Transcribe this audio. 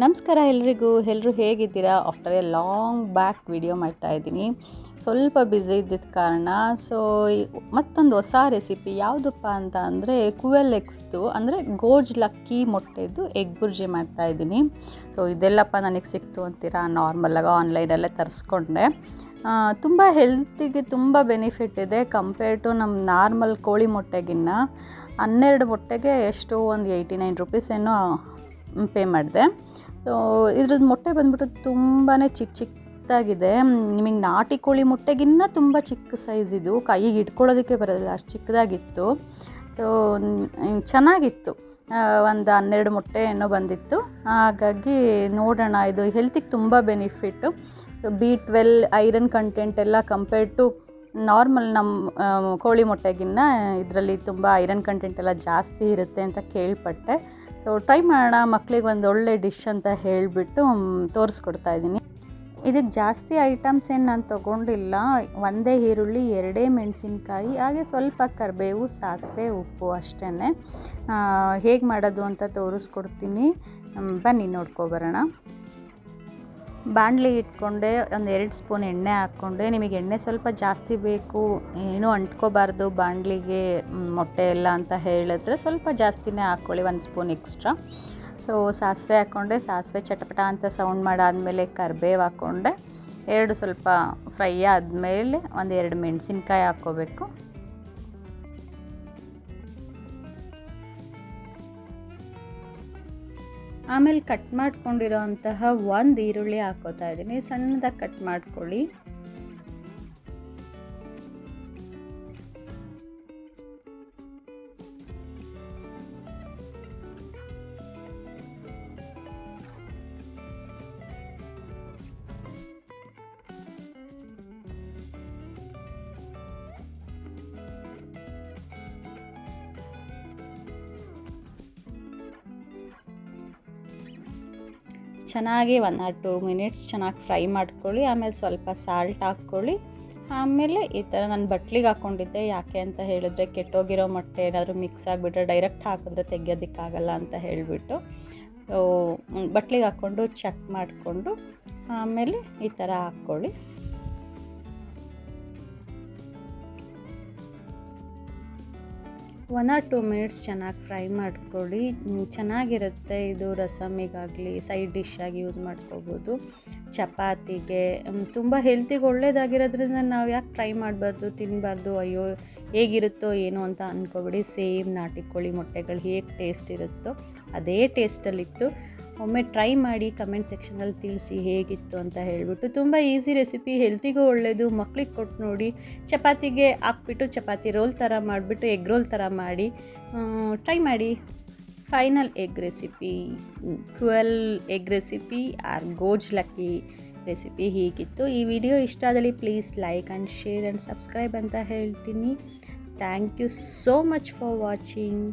ನಮಸ್ಕಾರ ಎಲ್ರಿಗೂ ಎಲ್ಲರೂ ಹೇಗಿದ್ದೀರಾ? After a long back video ಮಾಡ್ತಾ ಇದ್ದೀನಿ. ಸ್ವಲ್ಪ ಬ್ಯುಸಿ ಇದ್ದಿದ್ದ ಕಾರಣ ಸೊ ಮತ್ತೊಂದು ಹೊಸ ರೆಸಿಪಿ ಯಾವುದಪ್ಪ ಅಂತ ಅಂದರೆ ಕುವೆಲ್ ಎಗ್ಸ್ದು ಅಂದರೆ ಗೋಜ್ ಲಕ್ಕಿ ಮೊಟ್ಟೆದು ಎಗ್ ಬುರ್ಜಿ ಮಾಡ್ತಾ ಇದ್ದೀನಿ. ಸೊ ಇದೆಲ್ಲಪ್ಪ ನನಗೆ ಸಿಕ್ತು ಅಂತೀರಾ? ನಾರ್ಮಲಾಗಿ ಆನ್ಲೈನಲ್ಲೇ ತರಿಸ್ಕೊಂಡೆ. ತುಂಬ ಹೆಲ್ತಿಗೆ ತುಂಬ ಬೆನಿಫಿಟ್ ಇದೆ ಕಂಪೇರ್ ಟು ನಮ್ಮ ನಾರ್ಮಲ್ ಕೋಳಿ ಮೊಟ್ಟೆಗಿನ್ನ. ಹನ್ನೆರಡು ಮೊಟ್ಟೆಗೆ ಎಷ್ಟು ಒಂದು ಏಯ್ಟಿ ನೈನ್ ರುಪೀಸ್ ಏನೋ ಪೇ ಮಾಡಿದೆ. ಸೊ ಇದ್ರದ್ದು ಮೊಟ್ಟೆ ಬಂದ್ಬಿಟ್ಟು ತುಂಬಾ ಚಿಕ್ಕ ಚಿಕ್ಕದಾಗಿದೆ ನಿಮಗೆ ನಾಟಿ ಕೋಳಿ ಮೊಟ್ಟೆಗಿನ್ನ ತುಂಬ ಚಿಕ್ಕ ಸೈಜ್ ಇದು. ಕೈಗೆ ಇಟ್ಕೊಳ್ಳೋದಕ್ಕೆ ಬರೋದಿಲ್ಲ ಅಷ್ಟು ಚಿಕ್ಕದಾಗಿತ್ತು. ಸೊ ಚೆನ್ನಾಗಿತ್ತು. ಒಂದು ಹನ್ನೆರಡು ಮೊಟ್ಟೆ ಏನೋ ಬಂದಿತ್ತು. ಹಾಗಾಗಿ ನೋಡೋಣ, ಇದು ಹೆಲ್ತಿಗೆ ತುಂಬ benefit B twelve iron content ಎಲ್ಲ ಕಂಪೇರ್ ಟು ನಾರ್ಮಲ್ ನಮ್ಮ ಕೋಳಿ ಮೊಟ್ಟೆಗಿನ್ನ ಇದರಲ್ಲಿ ತುಂಬ ಐರನ್ ಕಂಟೆಂಟ್ ಎಲ್ಲ ಜಾಸ್ತಿ ಇರುತ್ತೆ ಅಂತ ಕೇಳ್ಪಟ್ಟೆ. ಸೊ ಟ್ರೈ ಮಾಡೋಣ, ಮಕ್ಳಿಗೆ ಒಂದು ಒಳ್ಳೆ ಡಿಶ್ ಅಂತ ಹೇಳಿಬಿಟ್ಟು ತೋರಿಸ್ಕೊಡ್ತಾ ಇದ್ದೀನಿ ಇದಕ್ಕೆ ಜಾಸ್ತಿ ಐಟಮ್ಸ್ ಏನು ನಾನು ತೊಗೊಂಡಿಲ್ಲ. ಒಂದೇ ಈರುಳ್ಳಿ, ಎರಡೇ ಮೆಣಸಿನ್ಕಾಯಿ, ಹಾಗೆ ಸ್ವಲ್ಪ ಕರಿಬೇವು, ಸಾಸಿವೆ, ಉಪ್ಪು ಅಷ್ಟೇ ಹೇಗೆ ಮಾಡೋದು ಅಂತ ತೋರಿಸ್ಕೊಡ್ತೀನಿ. ಬನ್ನಿ ನೋಡ್ಕೊಬರೋಣ ಬಾಣಲಿ ಇಟ್ಕೊಂಡೆ, ಒಂದು ಎರಡು ಸ್ಪೂನ್ ಎಣ್ಣೆ ಹಾಕ್ಕೊಂಡೆ. ನಿಮಗೆ ಎಣ್ಣೆ ಸ್ವಲ್ಪ ಜಾಸ್ತಿ ಬೇಕು, ಏನೂ ಅಂಟ್ಕೋಬಾರ್ದು ಬಾಣಲಿಗೆ ಮೊಟ್ಟೆ ಎಲ್ಲ ಅಂತ ಹೇಳಿದ್ರೆ ಸ್ವಲ್ಪ ಜಾಸ್ತಿನೇ ಹಾಕ್ಕೊಳ್ಳಿ ಒಂದು ಸ್ಪೂನ್ ಎಕ್ಸ್ಟ್ರಾ. ಸೊ ಸಾಸಿವೆ ಹಾಕ್ಕೊಂಡೆ, ಸಾಸಿವೆ ಚಟಪಟ ಅಂತ ಸೌಂಡ್ ಮಾಡಾದಮೇಲೆ ಕರಿಬೇವು ಹಾಕ್ಕೊಂಡೆ. ಎರಡು ಸ್ವಲ್ಪ ಫ್ರೈ ಆದಮೇಲೆ ಒಂದು ಎರಡು ಮೆಣಸಿನ್ಕಾಯಿ ಹಾಕ್ಕೋಬೇಕು. ಆಮೇಲೆ ಕಟ್ ಮಾಡ್ಕೊಂಡಿರೋ ಅಂತಹ ಒಂದು ಈರುಳ್ಳಿ ಹಾಕೋತಾ ಇದ್ದೀನಿ. ಸಣ್ಣದಾಗಿ ಕಟ್ ಮಾಡ್ಕೊಳ್ಳಿ. ಚೆನ್ನಾಗಿ ಒನ್ ಆರ್ ಟೂ ಮಿನಿಟ್ಸ್ ಚೆನ್ನಾಗಿ ಫ್ರೈ ಮಾಡ್ಕೊಳ್ಳಿ, ಆಮೇಲೆ ಸ್ವಲ್ಪ ಸಾಲ್ಟ್ ಹಾಕ್ಕೊಳ್ಳಿ. ಆಮೇಲೆ ಈ ಥರ ನಾನು ಬಟ್ಲಿಗೆ ಹಾಕ್ಕೊಂಡಿದ್ದೆ ಯಾಕೆ ಅಂತ ಹೇಳಿದ್ರೆ ಕೆಟ್ಟೋಗಿರೋ ಮೊಟ್ಟೆ ಏನಾದರೂ ಮಿಕ್ಸ್ ಆಗಿಬಿಟ್ರೆ ಡೈರೆಕ್ಟ್ ಹಾಕಿದ್ರೆ ತೆಗಿಯೋದಕ್ಕಾಗಲ್ಲ ಅಂತ ಹೇಳಿಬಿಟ್ಟು. ಬಟ್ಲಿಗೆ ಹಾಕ್ಕೊಂಡು ಚೆಕ್ ಮಾಡಿಕೊಂಡು, ಆಮೇಲೆ ಈ ಥರ ಹಾಕ್ಕೊಳ್ಳಿ. ಒನ್ ಆರ್ ಟೂ ಮಿನಿಟ್ಸ್ ಚೆನ್ನಾಗಿ ಫ್ರೈ ಮಾಡ್ಕೊಳ್ಳಿ. ಚೆನ್ನಾಗಿರುತ್ತೆ ಇದು ರಸಮಿಗಾಗಲಿ ಸೈಡ್ ಡಿಶ್ ಆಗಿ ಯೂಸ್ ಮಾಡ್ಕೋಬೋದು. ಚಪಾತಿಗೆ ತುಂಬ ಹೆಲ್ತಿಗೆ ಒಳ್ಳೇದಾಗಿರೋದ್ರಿಂದ ನಾವು ಯಾಕೆ ಟ್ರೈ ಮಾಡಬಾರ್ದು ತಿನ್ನಬಾರ್ದು ಅಯ್ಯೋ, ಹೇಗಿರುತ್ತೋ ಏನೋ ಅಂತ ಅಂದ್ಕೊಬೇಡಿ ಸೇಮ್ ನಾಟಿ ಕೋಳಿ ಮೊಟ್ಟೆಗಳು ಹೇಗೆ ಟೇಸ್ಟ್ ಇರುತ್ತೋ, ಅದೇ ಟೇಸ್ಟಲ್ಲಿತ್ತು ಒಮ್ಮೆ ಟ್ರೈ ಮಾಡಿ ಕಮೆಂಟ್ ಸೆಕ್ಷನಲ್ಲಿ ತಿಳಿಸಿ ಹೇಗಿತ್ತು ಅಂತ ಹೇಳಿಬಿಟ್ಟು ತುಂಬ ಈಸಿ ರೆಸಿಪಿ ಹೆಲ್ತಿಗೂ ಒಳ್ಳೆಯದು ಮಕ್ಳಿಗೆ ಕೊಟ್ಟು ನೋಡಿ, ಚಪಾತಿಗೆ ಹಾಕ್ಬಿಟ್ಟು ಚಪಾತಿ ರೋಲ್ ಥರ ಮಾಡಿಬಿಟ್ಟು ಎಗ್ ರೋಲ್ ಥರ ಮಾಡಿ ಟ್ರೈ ಮಾಡಿ. Final egg recipe quail egg recipe or ಗೋಜ್ ಲಕ್ಕಿ ರೆಸಿಪಿ ಹೀಗಿತ್ತು. ಈ ವಿಡಿಯೋ ಇಷ್ಟ ಆದಲ್ಲಿ please like and share and subscribe ಅಂತ ಹೇಳ್ತೀನಿ. Thank you so much for watching